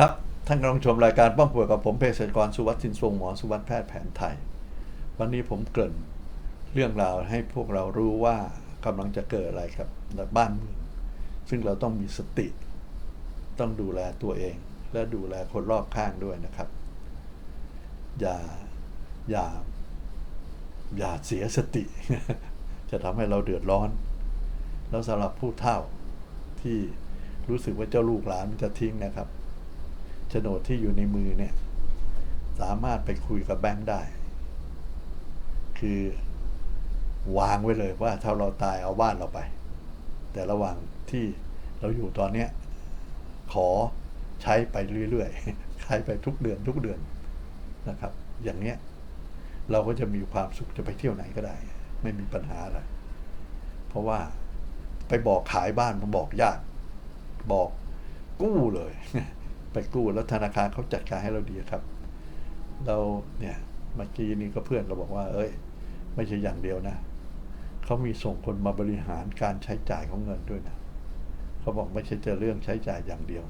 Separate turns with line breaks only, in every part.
ครับ ท่านกำลังชมรายการป้องป่วยกับผมเภสัชกรสุวัสดิ์สินทรงหมอสุวัสดิ์แพทย์แผนไทย วันนี้ผมเกริ่นเรื่องราวให้พวกเรารู้ว่ากำลังจะเกิดอะไรครับในบ้านเมือง ซึ่งเราต้องมีสติ ต้องดูแลตัวเอง และดูแลคนรอบข้างด้วยนะครับ อย่าอย่า อย่าเสียสติ จะทำให้เราเดือดร้อน แล้วสำหรับผู้เฒ่าที่รู้สึกว่าเจ้าลูกหลานมันจะทิ้งนะครับ ฉนดที่อยู่ในมือเนี่ย สามารถไปคุยกับแบงค์ได้ คือวางไว้เลยว่าถ้าเราตายเอาบ้านเราไป แต่ระหว่างที่เราอยู่ตอนเนี้ยขอใช้ไปเรื่อยๆ ใช้ไปทุกเดือนทุกเดือนนะครับ อย่างเนี้ยเราก็จะมีความสุขจะไปเที่ยวไหนก็ได้ ไม่มีปัญหาอะไร เพราะว่าไปบอกขายบ้านมันบอกยาก บอกกู้เลย ไปกู้แล้วธนาคารเขาจัดการให้เราดีครับ เราเนี่ยเมื่อกี้นี้ก็เพื่อนเราบอกว่า เอ้ย ไม่ใช่อย่างเดียวนะเขามีส่งคนมาบริหารการใช้จ่ายของเงินด้วยนะเขาบอกไม่ใช่จะเรื่องใช้จ่ายอย่างเดียว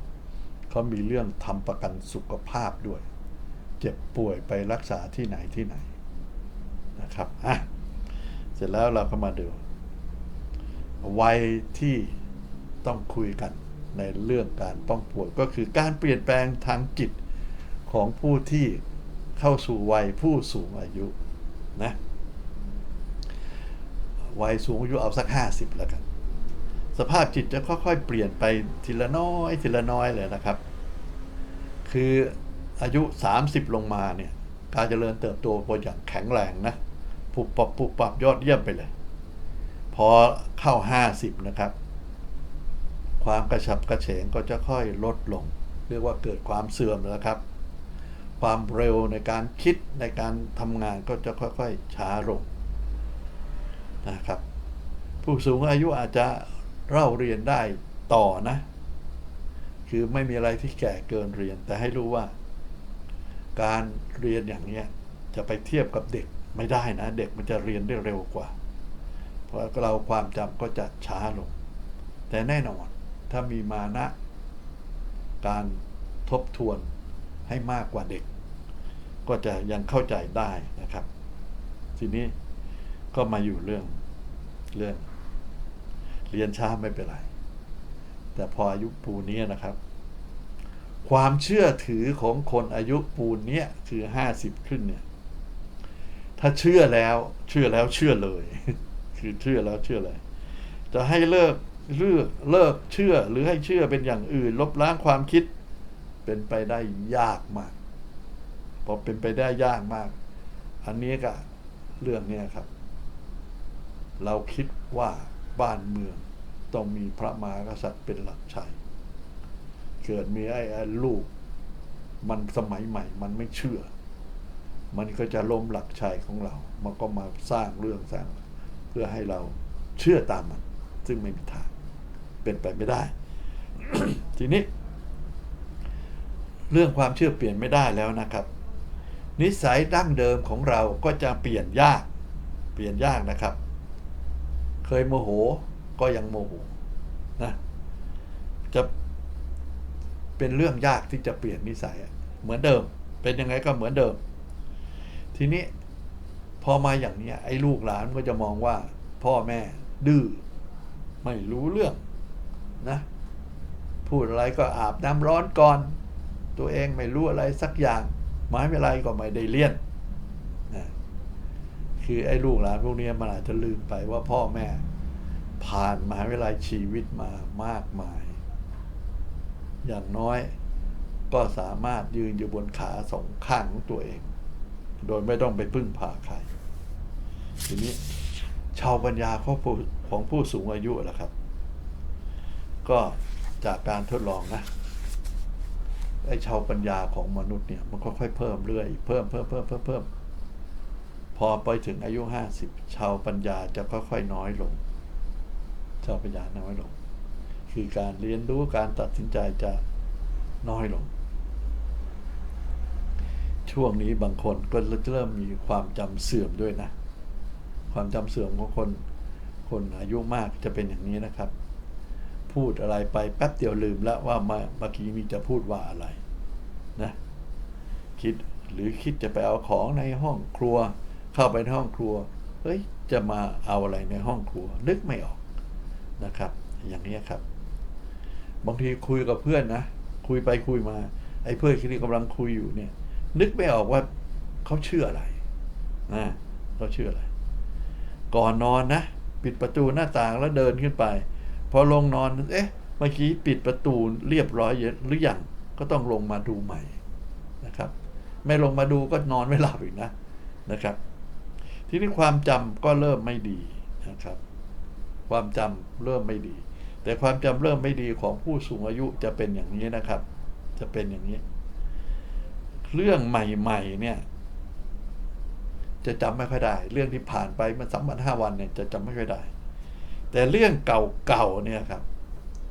เขามีเรื่องทำประกันสุขภาพด้วย เจ็บป่วยไปรักษาที่ไหนที่ไหนนะครับอะเสร็จแล้วเราก็มาดูวัยที่ต้องคุยกัน ในเรื่องการป้องป่วยก็คือการเปลี่ยนแปลงทางจิตของผู้ที่เข้าสู่วัยผู้สูงอายุนะวัยสูงอายุเอาสักห้าสิบแล้วกัน สภาพจิตจะค่อยๆ เปลี่ยนไปทีละน้อยทีละน้อยเลยนะครับ คืออายุ 30 ลงมาเนี่ย การเจริญเติบโตไปอย่างแข็งแรงนะปุบปับปุบปับยอดเยี่ยมไปเลย พอเข้า 50 นะครับ ความกระฉับกระเฉงก็จะค่อยลดลง เรียกว่าเกิดความเสื่อมแล้วครับ ความเร็วในการคิดในการทำงานก็จะค่อยๆช้าลงนะครับ ผู้สูงอายุอาจจะเล่าเรียนได้ต่อนะ คือไม่มีอะไรที่แก่เกินเรียน แต่ให้รู้ว่า การเรียนอย่างนี้จะไปเทียบกับเด็กไม่ได้นะ เด็กมันจะเรียนได้เร็วกว่า เพราะเราความจำก็จะช้าลง แต่แน่นอน ถ้ามีมานะ การทบทวนให้มากกว่าเด็ก ก็จะยังเข้าใจได้นะครับ ทีนี้ก็มาอยู่เรื่องเรื่อง เรียนช้าไม่เป็นไร แต่พออายุปูนี้นะครับ ความเชื่อถือของคนอายุปูนเนี้ยคือห้าสิบขึ้นเนี่ย ถ้าเชื่อแล้วเชื่อแล้วเชื่อเลย คือเชื่อแล้วเชื่อเลย จะให้เลิก เลิกเลิกเชื่อหรือให้เชื่อเป็นอย่างอื่น ลบล้างความคิด เป็นไปได้ยากมากพอเป็นไปได้ยากมาก อันนี้ก็เรื่องเนี้ยครับ เราคิดว่าบ้านเมืองต้องมีพระมหากษัตริย์เป็นหลักชัย เกิดมีไอ้ไอ้ลูก มันสมัยใหม่ มันไม่เชื่อ มันก็จะล้มหลักชัยของเรา มันก็มาสร้างเรื่องสร้าง เพื่อให้เราเชื่อตามมัน ซึ่งไม่มีทาง เป็นไปไม่ได้ ทีนี้ เรื่องความเชื่อเปลี่ยนไม่ได้แล้วนะครับ นิสัยดั้งเดิมของเราก็จะเปลี่ยนยาก เปลี่ยนยากนะครับ เคยโมโหก็ยังโมโหนะจะเป็นเรื่องยากที่จะเปลี่ยนนิสัยเหมือนเดิม เป็นยังไงก็เหมือนเดิม ทีนี้พอมาอย่างนี้ไอ้ลูกหลานก็จะมองว่า พ่อแม่ดื้อไม่รู้เรื่อง นะพูดอะไรก็อาบน้ำร้อนก่อน ตัวเองไม่รู้อะไรสักอย่างหมายไม่ไรก็ไม่ได้เลียนนะคือไอ้ลูกหลานพวกนี้มันอาจจะลืมไปว่าพ่อแม่ ผ่านมหาวิทยาลัยชีวิตมามากมาย อย่างน้อยก็สามารถยืนอยู่บนขาสองข้างของตัวเอง โดยไม่ต้องไปพึ่งพาใครทีนี้ชาวปัญญาของผู้ของผู้สูงอายุแหละครับ ก็จากการทดลองนะไอ้ชาวปัญญาของมนุษย์เนี่ย มันค่อยๆเพิ่มเรื่อยเพิ่มเพิ่มเพิ่มเพิ่มเพิ่มพอไปถึงอายุห้าสิบชาวปัญญาจะค่อยๆน้อยลง ชาวปัญญาน้อยลง คือการเรียนรู้การตัดสินใจจะน้อยลง ช่วงนี้บางคนก็เริ่มมีความจำเสื่อมด้วยนะ ความจำเสื่อมของคน คนอายุมากจะเป็นอย่างนี้นะครับ พูดอะไรไปแป๊บเดียวลืมแล้วว่ามาเมื่อกี้มีจะพูดว่าอะไรนะคิดหรือคิดจะไปเอาของในห้องครัว เข้าไปในห้องครัวเฮ้ยจะมาเอาอะไรในห้องครัวนึกไม่ออกนะครับ อย่างนี้ครับ บางทีคุยกับเพื่อนนะคุยไปคุยมา ไอ้เพื่อนที่กำลังคุยอยู่เนี่ย นึกไม่ออกว่าเขาเชื่ออะไรนะเขาเชื่ออะไร ก่อนนอนนะ ปิดประตูหน้าต่างแล้วเดินขึ้นไป พอลงนอน เอ๊ะ เมื่อกี้ปิดประตูเรียบร้อยหรือยังก็ต้องลงมาดูใหม่นะครับ ไม่ลงมาดูก็นอนไม่หลับอีกนะนะครับ ทีนี้ความจำก็เริ่มไม่ดีนะครับ ความจำเริ่มไม่ดี แต่ความจำเริ่มไม่ดีของผู้สูงอายุจะเป็นอย่างนี้นะครับ จะเป็นอย่างนี้ เรื่องใหม่ ๆ เนี่ยจะจำไม่ค่อยได้ เรื่องที่ผ่านไปมันสามวันห้าวันเนี่ยจะจำไม่ค่อยได้ แต่เรื่องเก่าๆเนี่ยครับ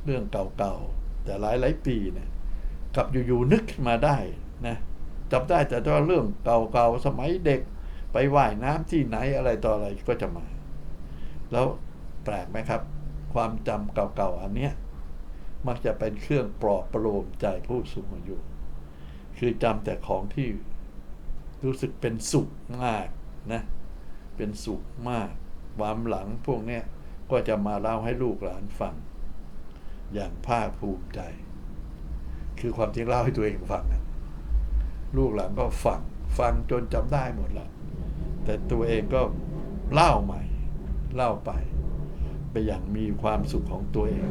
เรื่องเก่าๆแต่หลายหลายปีเนี่ยกลับอยู่ๆนึกมาได้นะจำได้แต่ว่าเรื่องเก่าๆสมัยเด็กไปว่ายน้ำที่ไหนอะไรต่ออะไรก็จะมา แล้วแปลกไหมครับ ความจำเก่าๆอันเนี้ยมักจะเป็นเครื่องปลอบประโลมใจผู้สูงอายุคือจำแต่ของที่รู้สึกเป็นสุขมากนะเป็นสุขมากความหลังพวกเนี้ย ก็จะมาเล่าให้ลูกหลานฟัง อย่างภาคภูมิใจ คือความจริงเล่าให้ตัวเองฟังนะลูกหลานก็ฟัง ฟังจนจำได้หมดละแต่ตัวเองก็เล่าใหม่ เล่าไป ไปอย่างมีความสุขของตัวเอง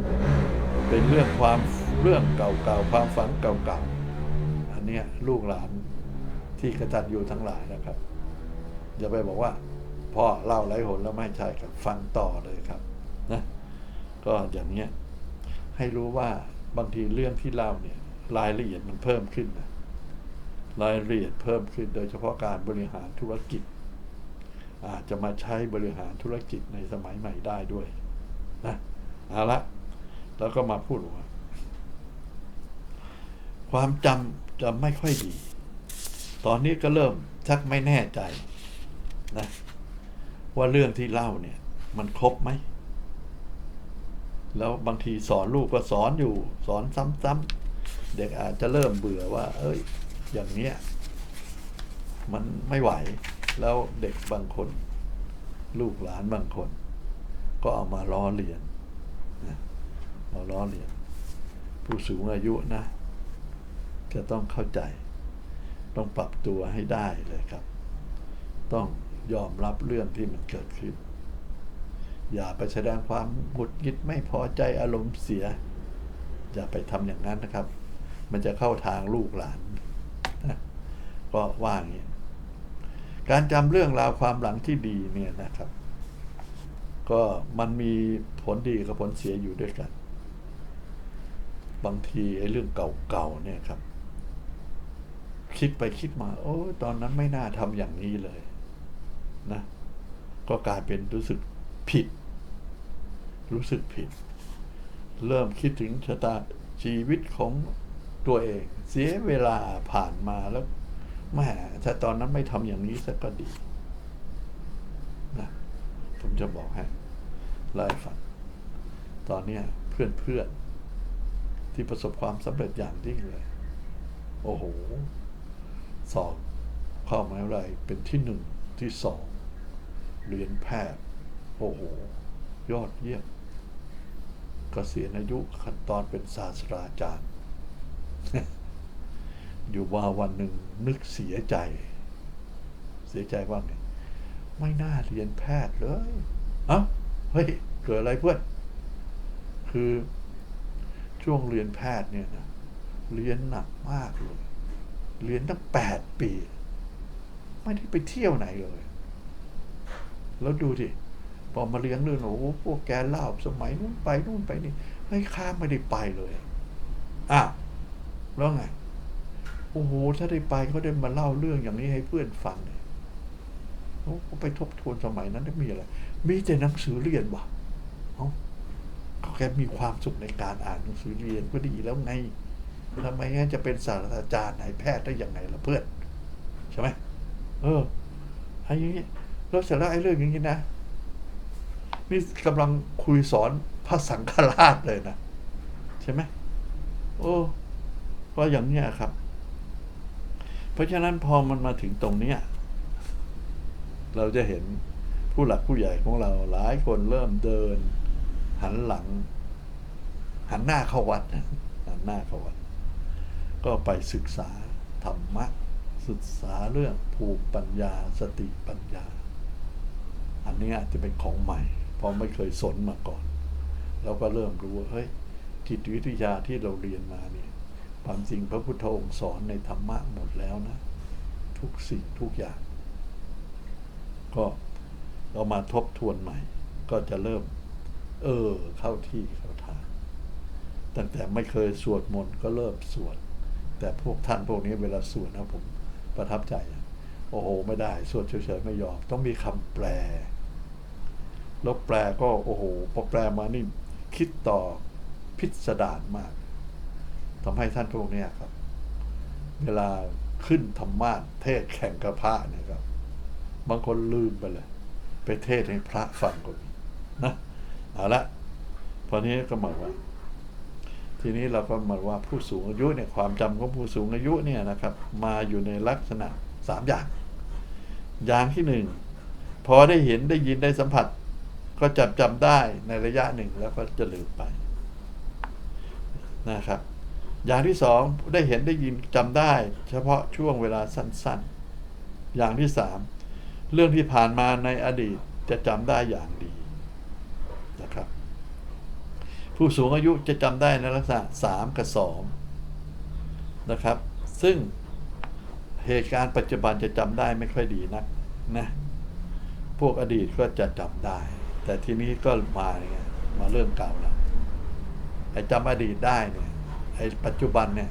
เป็นเรื่องความเรื่องเก่าๆความฝันเก่าๆอันเนี้ยลูกหลานที่กระตันอยู่ทั้งหลายนะครับอย่าไปบอกว่า พ่อเล่าไรหนแล้วไม่ใช่ครับฟังต่อเลยครับนะก็อย่างเนี้ยให้รู้ว่าบางทีเรื่องที่เล่าเนี่ยรายละเอียดมันเพิ่มขึ้นนะรายละเอียดเพิ่มขึ้น โดยเฉพาะการบริหารธุรกิจ อาจจะมาใช้บริหารธุรกิจในสมัยใหม่ได้ด้วยนะเอาละแล้วก็มาพูดว่า ความจำจะไม่ค่อยดี ตอนนี้ก็เริ่มชักไม่แน่ใจนะ ว่าเรื่องที่เล่าเนี่ย มันครบไหม แล้วบางทีสอนลูกก็สอนอยู่ สอนซ้ำๆเด็กอาจจะเริ่มเบื่อว่า เอ้ย อย่างเนี้ย มันไม่ไหว แล้วเด็กบางคน ลูกหลานบางคน ก็เอามาล้อเลียนนะมาล้อเลียน ผู้สูงอายุนะ จะต้องเข้าใจ ต้องปรับตัวให้ได้เลยครับ ต้อง ยอมรับเรื่องที่มันเกิดขึ้น อย่าไปแสดงความหงุดหงิดไม่พอใจอารมณ์เสีย อย่าไปทำอย่างนั้นนะครับ มันจะเข้าทางลูกหลานนะก็ว่าอย่างนี้การจำเรื่องราวความหลังที่ดีเนี่ยนะครับ ก็มันมีผลดีกับผลเสียอยู่ด้วยกัน บางทีไอ้เรื่องเก่าๆเนี่ยครับ คิดไปคิดมา โอ้ตอนนั้นไม่น่าทำอย่างนี้เลย นะ ก็กลายเป็นรู้สึกผิด รู้สึกผิด เริ่มคิดถึงชะตาชีวิตของตัวเอง เสียเวลาผ่านมาแล้วแม่ถ้าตอนนั้นไม่ทำอย่างนี้สักก็ดีนะผมจะบอกให้เล่าให้ฟังตอนนี้เพื่อนเพื่อนที่ประสบความสำเร็จอย่างยิ่งเลย โอ้โห สอบเข้ามาอะไรเป็นที่หนึ่งที่สอง เรียนแพทย์ โอ้โห ยอดเยี่ยมกเกษียณอายุขั้นตอนเป็นศาสตราจารย์ อยู่ว่าวันหนึ่งนึกเสียใจ เสียใจว่าไงไม่น่าเรียนแพทย์เลยเอ้าเฮ้ย เกิดอะไรเพื่อน คือช่วงเรียนแพทย์เนี่ยนะ เรียนหนักมากเลย เรียนตั้งแปดปี ไม่ได้ไปเที่ยวไหนเลย แล้วดูดิพอมาเลี้ยงเรื่องโอ้โหพวกแกเล่าสมัยนู้นไปนู่นไปนี่เฮ้ยข้าไม่ได้ไปเลยอ้าวแล้วไงโอ้โหถ้าได้ไปก็ได้มาเล่าเรื่องอย่างนี้ให้เพื่อนฟังเนี่ยโอ้ไปทบทวนสมัยนั้นได้มีอะไรมีแต่หนังสือเรียนว่ะเอ้าแค่มีความสุขในการอ่านหนังสือเรียนก็ดีแล้วไงทำไมงั้นจะเป็นศาสตราจารย์นายแพทย์ได้ยังไงล่ะเพื่อน ใช่ไหมเออไอ้อย่างนี้ แล้วเสร็จแล้วไอ้เรื่องอย่างนี้นะ นี่กำลังคุยสอนพระสังฆราชเลยนะใช่ไหมโอ้ก็อย่างเนี้ยครับ เพราะฉะนั้นพอมันมาถึงตรงเนี้ยเราจะเห็นผู้หลักผู้ใหญ่ของเราหลายคนเริ่มเดิน หันหลัง หันหน้าเข้าวัดหันหน้าเข้าวัด ก็ไปศึกษาธรรมะศึกษาเรื่องภูมิปัญญาสติปัญญา อันนี้อาจจะเป็นของใหม่ เพราะไม่เคยสนมาก่อน เราก็เริ่มรู้ว่าเฮ้ยจิตวิทยาที่เราเรียนมาเนี่ยความจริงพระพุทธองค์สอนในธรรมะหมดแล้วนะ ทุกสิ่งทุกอย่าง ก็เรามาทบทวนใหม่ ก็จะเริ่ม เออ เข้าที่เข้าทางตั้งแต่ไม่เคยสวดมนต์ก็เริ่มสวด แต่พวกท่านพวกนี้เวลาสวดนะผมประทับใจอะโอ้โห ไม่ได้ สวดเฉยๆไม่ยอม ต้องมีคำแปล แล้วแปลก็โอ้โหพอแปลมานี่คิดต่อพิสดารมากทำให้ท่านพวกนี้ครับ เวลาขึ้นธรรมาสเทศแข่งกับพระเนี่ยครับ บางคนลืมไปเลย ไปเทศให้พระฟังก็มีนะเอาละพอนี้ก็หมายว่า ทีนี้เราก็มาว่าผู้สูงอายุเนี่ยความจำของผู้สูงอายุเนี่ยนะครับ มาอยู่ในลักษณะสามอย่าง อย่างที่หนึ่งพอได้เห็นได้ยินได้สัมผัส ก็จำจำได้ในระยะหนึ่งแล้วก็จะลืมไปนะครับ อย่างที่สองได้เห็นได้ยินจำได้ เฉพาะช่วงเวลาสั้นๆ อย่างที่สามเรื่องที่ผ่านมาในอดีตจะจำได้อย่างดีนะครับ ผู้สูงอายุจะจำได้ในลักษณะสามกับสองนะครับ ซึ่งเหตุการณ์ปัจจุบันจะจำได้ไม่ค่อยดีนักนะพวกอดีตก็จะจำได้ แต่ทีนี้ก็มาเนี่ยมาเรื่องเก่าแล้วไอ้จำอดีตได้เนี่ยไอ้ปัจจุบันเนี่ย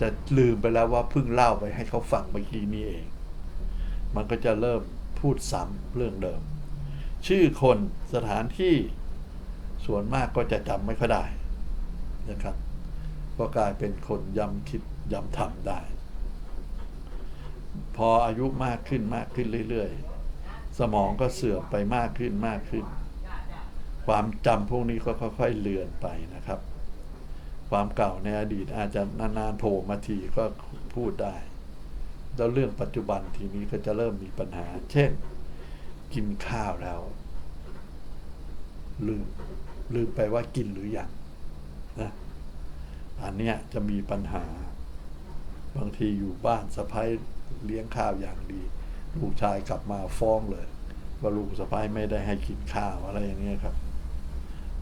จะลืมไปแล้วว่าเพิ่งเล่าไปให้เขาฟังเมื่อกี้นี้เอง มันก็จะเริ่มพูดซ้ำเรื่องเดิม ชื่อคนสถานที่ส่วนมากก็จะจำไม่ค่อยได้นะครับก็กลายเป็นคนย้ำคิดย้ำทำได้ พออายุมากขึ้นมากขึ้นเรื่อยๆ สมองก็เสื่อมไปมากขึ้นมากขึ้น ความจำพวกนี้ก็ค่อยๆเลือนไปนะครับ ความเก่าในอดีตอาจจะนานๆโผล่มาทีก็พูดได้ แล้วเรื่องปัจจุบันทีนี้ก็จะเริ่มมีปัญหา เช่น กินข้าวแล้ว ลืมลืมไปว่ากินหรือยังนะอันเนี้ยจะมีปัญหา บางทีอยู่บ้านสะพ้ายเลี้ยงข้าวอย่างดี ลูกชายกลับมาฟ้องเลยว่าลูกสะพ้ายไม่ได้ให้กินข้าวอะไรอย่างเงี้ยครับ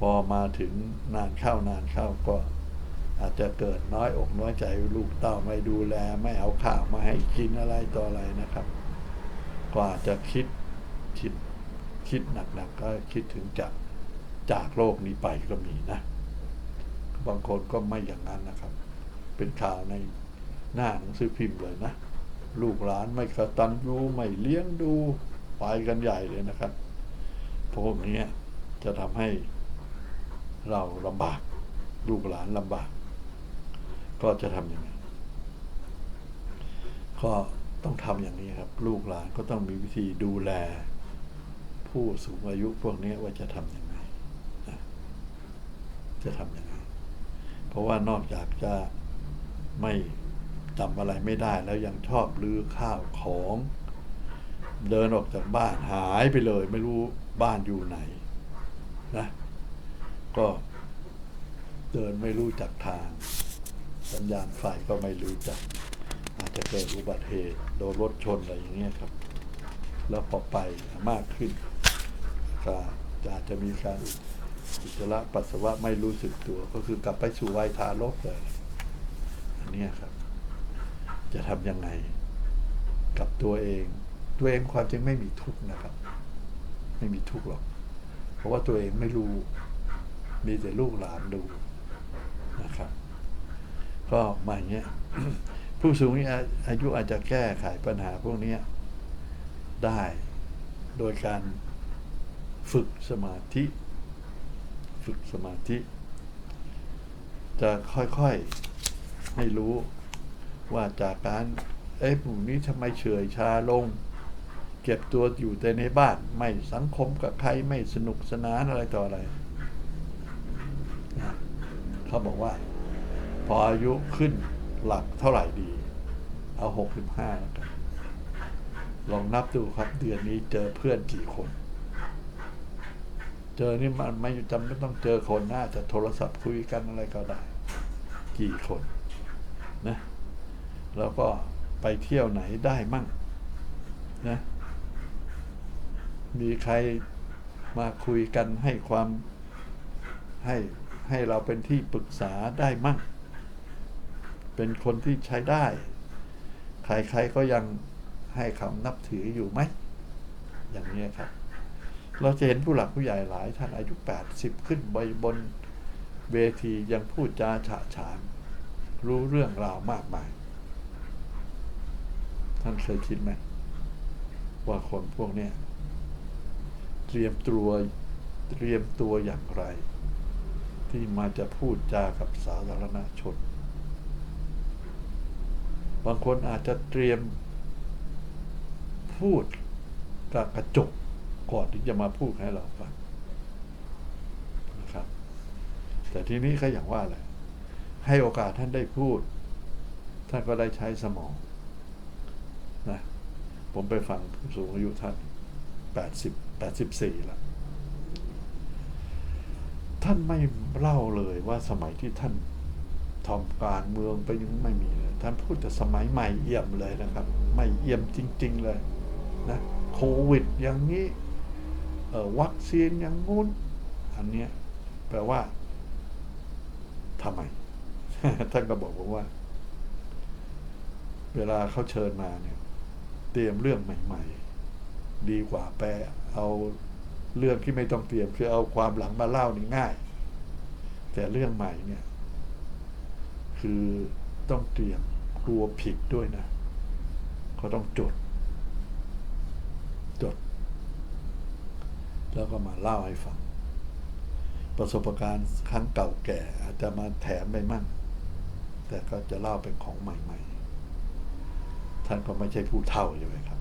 พอมาถึงนานเข้านานเข้าก็ อาจจะเกิดน้อยอกน้อยใจลูกเต้าไม่ดูแล ไม่เอาข้าวมาให้กินอะไรต่ออะไรนะครับ ก็อาจจะคิดคิดคิดหนักๆก็คิดถึงจะจากโลกนี้ไปก็มีนะ บางคนก็ไม่อย่างนั้นนะครับ เป็นข่าวในหน้าหนังสือพิมพ์เลยนะ ลูกหลานไม่กตัญญูไม่เลี้ยงดูไปกันใหญ่เลยนะครับ พวกนี้จะทำให้เราลำบาก ลูกหลานลำบาก ก็จะทำยังไงก็ต้องทำอย่างนี้ครับ ลูกหลานก็ต้องมีวิธีดูแล ผู้สูงอายุพวกนี้ว่าจะทำยังไงจะทำยังไง เพราะว่านอกจากจะไม่ จำอะไรไม่ได้แล้วยังชอบลื้อข้าวของ เดินออกจากบ้านหายไปเลย ไม่รู้บ้านอยู่ไหนนะ ก็เดินไม่รู้จักทาง สัญญาณไฟก็ไม่รู้จัก อาจจะเกิดอุบัติเหตุโดนรถชนอะไรอย่างเงี้ยครับ แล้วพอไปมากขึ้นก็อาจจะมีการอุจจาระปัสสาวะไม่รู้สึกตัว ก็คือกลับไปสู่วัยทารกเลยอันนี้ครับ จะทำยังไง กับตัวเอง ตัวเองความจริงไม่มีทุกข์นะครับ ไม่มีทุกข์หรอก เพราะว่าตัวเองไม่รู้ มีแต่ลูกหลานดูนะครับ ก็มาอย่างเงี้ยผู้สูงอายุอาจจะแก้ไขปัญหาพวกนี้ได้โดยการฝึกสมาธิ ฝึกสมาธิ จะค่อยๆให้รู้ ว่าจากการเอ้ผู้นี้ทำไมเฉยชาลง เก็บตัวอยู่แต่ในบ้านไม่สังคมกับใครไม่สนุกสนานอะไรต่ออะไร เขาบอกว่า พออายุขึ้นหลักเท่าไหร่ดี เอาหกสิบห้าแล้วกันลองนับดูครับเดือนนี้เจอเพื่อนกี่คน เจอนี่มันไม่จำไม่ต้องเจอคนน่าจะโทรศัพท์คุยกันอะไรก็ได้ กี่คน แล้วก็ไปเที่ยวไหนได้มั่งนะมีใครมาคุยกันให้ความให้ให้เราเป็นที่ปรึกษาได้มั่ง เป็นคนที่ใช้ได้ ใครๆก็ยังให้คำนับถืออยู่ไหม อย่างนี้ครับ เราจะเห็นผู้หลักผู้ใหญ่หลายท่านอายุ 80 ขึ้นไปบนเวทียังพูดจาฉะฉาน รู้เรื่องราวมากมาย ท่านเคยคิดไหมว่าคนพวกเนี้ยเตรียมตัวเตรียมตัวอย่างไร ที่มาจะพูดจากับสาธารณชน บางคนอาจจะเตรียมพูดกับกระจกก่อนที่จะมาพูดให้เราฟังนะครับ แต่ทีนี้ก็อย่างว่าแหละให้โอกาสท่านได้พูด ท่านก็ได้ใช้สมอง นะผมไปฟังผู้สูงอายุท่านแปดสิบแปดสิบสี่ละท่านไม่เล่าเลยว่าสมัยที่ท่านทำการเมืองไปยังไม่มีเลย ท่านพูดแต่สมัยใหม่เอี่ยมเลยนะครับ ไม่เอี่ยมจริง ๆ เลยนะโควิดอย่างนี้วัคซีนอย่างงู้น อันเนี้ยแปลว่าทำไม ท่านก็บอกผมว่า เวลาเขาเชิญมาเนี่ย เตรียมเรื่องใหม่ ๆ ดีกว่าแปเอาเรื่องที่ไม่ต้องเตรียมคือเอาความหลังมาเล่านี่ง่าย แต่เรื่องใหม่เนี่ย คือต้องเตรียมกลัวผิดด้วยนะเขาต้องจด จด แล้วก็มาเล่าให้ฟัง ประสบการณ์ครั้งเก่าแก่ อาจจะมาแถมไปมั่ง แต่ก็จะเล่าเป็นของใหม่ ๆ ท่านก็ไม่ใช่ผู้เท่าใช่ไหมครับ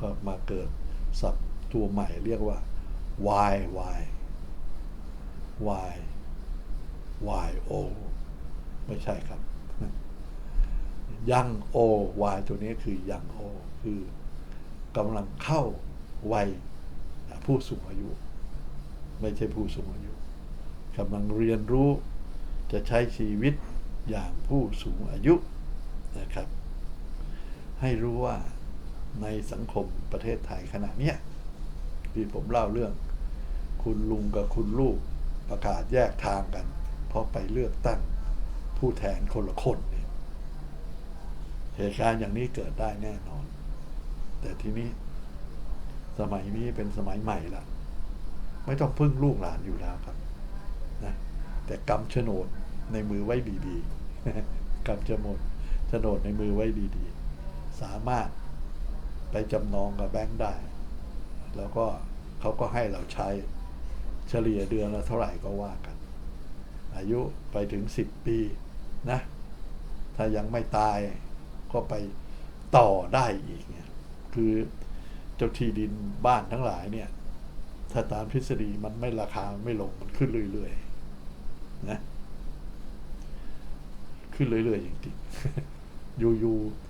ก็มาเกิดศัพท์ตัวใหม่เรียกว่า y y y y o ไม่ใช่ครับยังโอ y ตัวนี้คือยังโอ คือกำลังเข้าวัยผู้สูงอายุ ไม่ใช่ผู้สูงอายุกำลังเรียนรู้จะใช้ชีวิตอย่างผู้สูงอายุนะครับ ให้รู้ว่าในสังคมประเทศไทยขณะเนี้ยที่ผมเล่าเรื่อง คุณลุงกับคุณลูกประกาศแยกทางกัน เพราะไปเลือกตั้งผู้แทนคนละคนเนี่ยเหตุการณ์อย่างนี้เกิดได้แน่นอน แต่ทีนี้ สมัยนี้เป็นสมัยใหม่ละไม่ต้องพึ่งลูกหลานอยู่แล้วครับนะแต่กำโฉนดในมือไว้ดีๆกำโฉนดโฉนดในมือไว้ดีๆ สามารถไปจำนองกับแบงค์ได้ แล้วก็เขาก็ให้เราใช้เฉลี่ยเดือนละเท่าไหร่ก็ว่ากัน อายุไปถึงสิบปีนะ ถ้ายังไม่ตายก็ไปต่อได้อีกเนี่ยคือเจ้าที่ดินบ้านทั้งหลายเนี่ย ถ้าตามทฤษฎีมันไม่ราคาไม่ลงมันขึ้นเรื่อยๆนะ ขึ้นเรื่อยๆจริงๆอยู่ๆ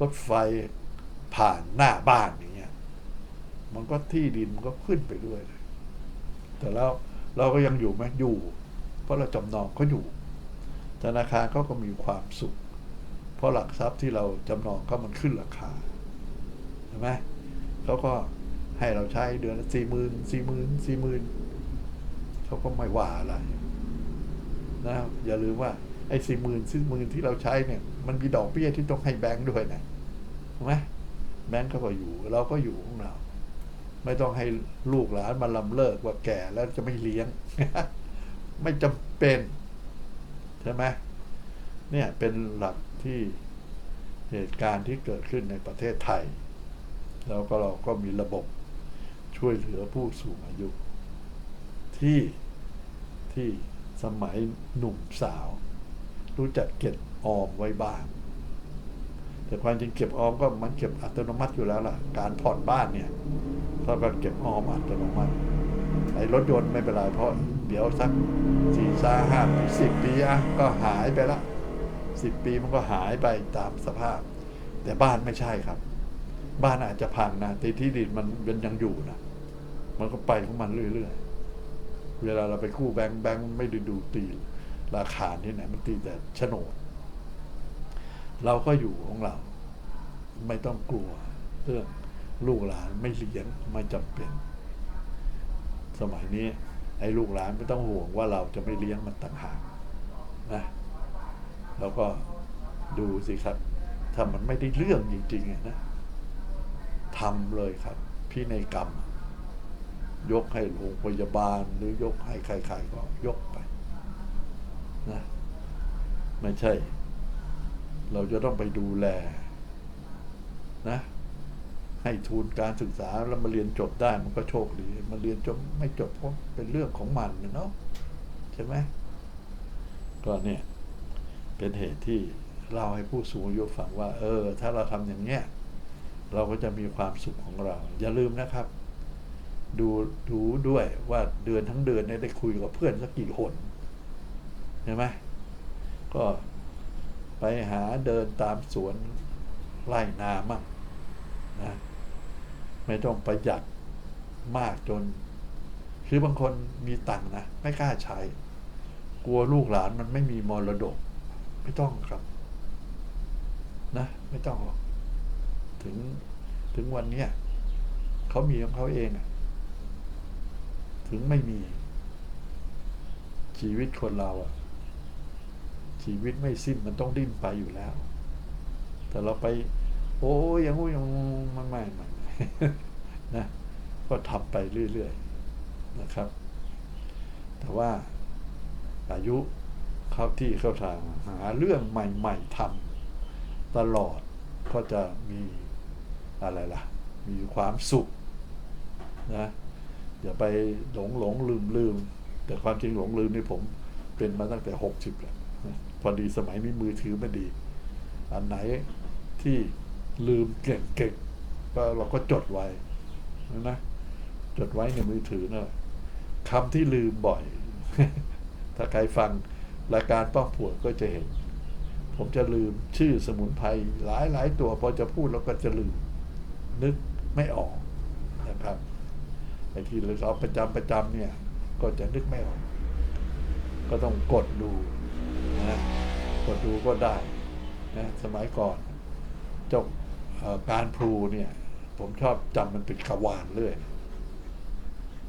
รถไฟผ่านหน้าบ้านอย่างเงี้ย มันก็ที่ดินมันก็ขึ้นไปด้วยเลย แต่แล้วเราก็ยังอยู่ไหมอยู่ เพราะเราจำนองก็อยู่ ธนาคารเขาก็มีความสุข เพราะหลักทรัพย์ที่เราจำนองก็มันขึ้นราคาใช่ไหมเขาก็ให้เราใช้เดือนสี่หมื่นสี่หมื่นสี่หมื่นเขาก็ไม่ว่าอะไรนะอย่าลืมว่า ไอ้สี่หมื่นสี่หมื่นที่เราใช้เนี่ย มันมีดอกเบี้ยที่ต้องให้แบงค์ด้วยนะถูกไหมแบงค์เขาก็อยู่ เราก็อยู่ของเรา ไม่ต้องให้ลูกหลานมาลำเลิกว่าแก่แล้วจะไม่เลี้ยง ไม่จำเป็นใช่ไหมเนี่ยเป็นหลักที่เหตุการณ์ที่เกิดขึ้นในประเทศไทย แล้วก็เราก็มีระบบช่วยเหลือผู้สูงอายุ ที่ที่สมัยหนุ่มสาว รู้จักเก็บออมไว้บ้าง แต่ความจริงเก็บออมก็มันเก็บอัตโนมัติอยู่แล้วล่ะ การผ่อนบ้านเนี่ยเท่ากับเก็บออมอัตโนมัติไอ้รถยนต์ไม่เป็นไรเพราะเดี๋ยวสักสี่สาห้าสิบปีอะก็หายไปละสิบปีมันก็หายไปตามสภาพ แต่บ้านไม่ใช่ครับ บ้านอาจจะพังนะแต่ที่ดินมันยังอยู่นะมันก็ไปของมันเรื่อยๆเวลาเราไปกู้แบงค์แบงค์ไม่ได้ดูตี ราคาที่ไหนมันตีแต่โฉนด เราก็อยู่ของเรา ไม่ต้องกลัวเรื่องลูกหลานไม่เลี้ยงไม่จำเป็น สมัยนี้ไอ้ลูกหลานไม่ต้องห่วงว่าเราจะไม่เลี้ยงมันต่างหากนะแล้วก็ดูสิครับ ถ้ามันไม่ได้เรื่องจริงๆนะทำเลยครับพินัยกรรม ยกให้โรงพยาบาลหรือยกให้ใครๆก็ยก นะไม่ใช่ เราจะต้องไปดูแลนะให้ทุนการศึกษาแล้วมาเรียนจบได้มันก็โชคดีมาเรียนจบไม่จบก็เป็นเรื่องของมันเนาะใช่ไหมก็เนี่ย เป็นเหตุที่เล่าให้ผู้สูงอายุฟังว่า เออ ถ้าเราทำอย่างเนี้ยเราก็จะมีความสุขของเรา อย่าลืมนะครับ ดูดูด้วยว่าเดือนทั้งเดือนเนี่ยได้คุยกับเพื่อนสักกี่คน ใช่ไหมก็ไปหาเดินตามสวนไร่นามั่งนะไม่ต้องประหยัดมากจน คือบางคนมีตังค์นะ ไม่กล้าใช้ กลัวลูกหลานมันไม่มีมรดก ไม่ต้องครับ นะ ไม่ต้องหรอก ถึงถึงวันเนี้ยเขามีของเขาเองอะถึงไม่มี ชีวิตคนเราอะ ชีวิตไม่สิ้นมันต้องดิ้นไปอยู่แล้ว แต่เราไป โอ้ยอยังงู้อยังมันไม่ไม่ไม่นะก็ทำไปเรื่อยๆนะครับ แต่ว่าอายุเข้าที่เข้าทางหาเรื่องใหม่ๆทำตลอดก็จะมีอะไรล่ะ มีความสุขนะอย่าไปหลงหลงลืมลืมแต่ความจริงหลงลืมนี่ผมเป็นมาตั้งแต่หกสิบแล้ว อดีสมัยนี้มือถือมันดี อันไหนที่ลืมเก่งๆก็เราก็จดไว้นะจดไว้ในมือถือนะคำที่ลืมบ่อย ถ้าใครฟังรายการป้องปวก็จะเห็น ผมจะลืมชื่อสมุนไพรหลายหลายตัว พอจะพูดแล้วก็จะลืม นึกไม่ออกนะครับไอ้ที่เราประจำประจำเนี่ย ก็จะนึกไม่ออก ก็ต้องกดดูนะ กดดูก็ได้นะสมัยก่อนเจ้าการพลูเนี่ย ผมชอบจำมันเป็นขวานเรื่อย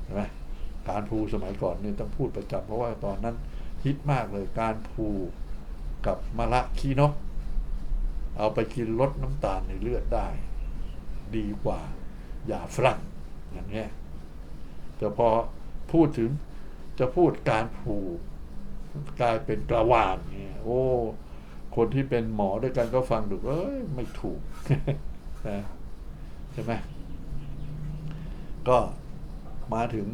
เห็นไหมการพลูสมัยก่อนเนี่ยต้องพูดประจำเพราะว่าตอนนั้นฮิตมากเลยการพลูกับมะละขี้นกเอาไปกินลดน้ำตาลในเลือดได้ ดีกว่า ยาฝรั่งอย่างเงี้ยแต่พอพูดถึงจะพูดการผูกกลายเป็นกระวานเนี่ย โอ้ คนที่เป็นหมอด้วยกันก็ฟังดูเอ้ยไม่ถูกนะใช่ไหมก็มาถึง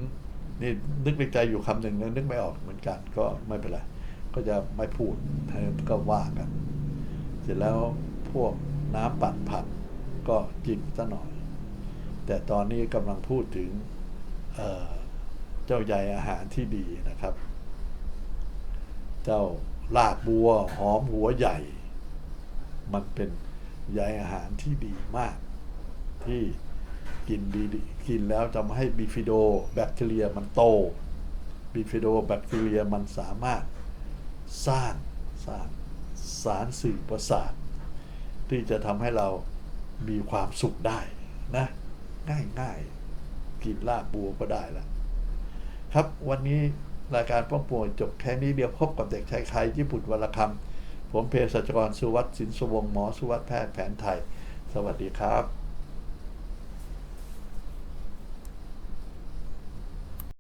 นี่นึกในใจอยู่คำหนึ่งแล้วนึกไม่ออกเหมือนกัน ก็ไม่เป็นไร ก็จะไม่พูดก็ว่ากัน เสร็จแล้วพวกน้ำปั่นผักก็กินซะหน่อย แต่ตอนนี้กำลังพูดถึงเเจ้าใยอาหารที่ดีนะครับ เจ้า ลากบัวหอมหัวใหญ่ มันเป็นใยอาหารที่ดีมาก ที่กินดีกินแล้วจะมาให้บิฟิโดแบคทีเรียมันโตบิฟิโดแบคทีเรียมันสามารถสร้างสร้างสารสื่อประสาท ที่จะทำให้เรามีความสุขได้นะ ง่ายง่ายๆกินลาบบัวก็ได้ละครับวันนี้ รายการป้องป่วยจบแค่นี้เดียวพบกับเด็กชายไทยญี่ปุ่นวรรคำผมเภสัชกรสุวัสดิ์สินสวงศ์หมอสุวัสดิ์แพทย์แผนไทย สวัสดีครับ